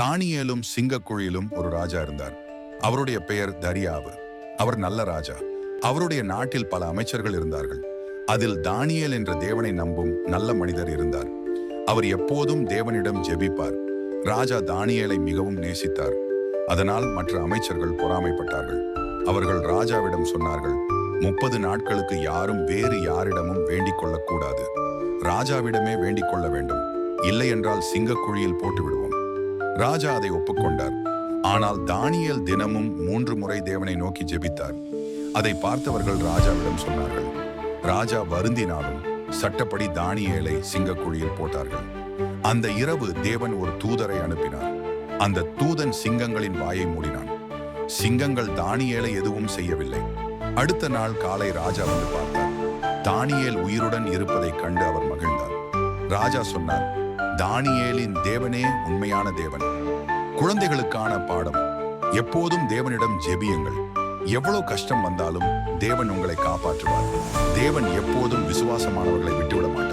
தானியேலும் சிங்கக்குழியிலும் ஒரு ராஜா இருந்தார். அவருடைய பெயர் தரியாவு. அவர் நல்ல ராஜா. அவருடைய நாட்டில் பல அமைச்சர்கள் இருந்தார்கள். அதில் தானியேல் என்ற தேவனை நம்பும் நல்ல மனிதர் இருந்தார். அவர் எப்போதும் தேவனிடம் ஜெபிப்பார். ராஜா தானியேலை மிகவும் நேசித்தார். அதனால் மற்ற அமைச்சர்கள் பொறாமைப்பட்டார்கள். அவர்கள் ராஜாவிடம் சொன்னார்கள் முப்பது நாட்களுக்கு யாரும் வேறு யாரிடமும் வேண்டிக் கொள்ளக்கூடாது. ராஜாவிடமே வேண்டிக் கொள்ள வேண்டும். இல்லை என்றால் சிங்கக்குழியில் போட்டு விடுவோம் ராஜா அதை ஒப்புக்கொண்டார். ஆனால் தானியல் தினமும் மூன்று முறை தேவனை நோக்கி ஜெபித்தார். அதை பார்த்தவர்கள் ராஜாவிடம் சொன்னார்கள். ராஜா வருந்தினாலும் சட்டப்படி தானியேலை சிங்கக்குழியில் போட்டார்கள். அந்த இரவு தேவன் ஒரு தூதரை அனுப்பினார். அந்த தூதன் சிங்கங்களின் வாயை மூடினான். சிங்கங்கள் தானியேலை எதுவும் செய்யவில்லை. அடுத்த நாள் காலை ராஜா வந்து பார்த்தார். தானியேல் உயிருடன் இருப்பதைக் கண்டு அவர் மகிழ்ந்தார். ராஜா சொன்னார் தானியேலின் தேவனே உண்மையான தேவன். குழந்தைகளுக்கான பாடம். எப்போதும் தேவனிடம் ஜெபியுங்கள். எவ்வளவு கஷ்டம் வந்தாலும் தேவன் உங்களை காப்பாற்றுவார். தேவன் எப்போதும் விசுவாசமானவர்களை விட்டுவிட மாட்டார்.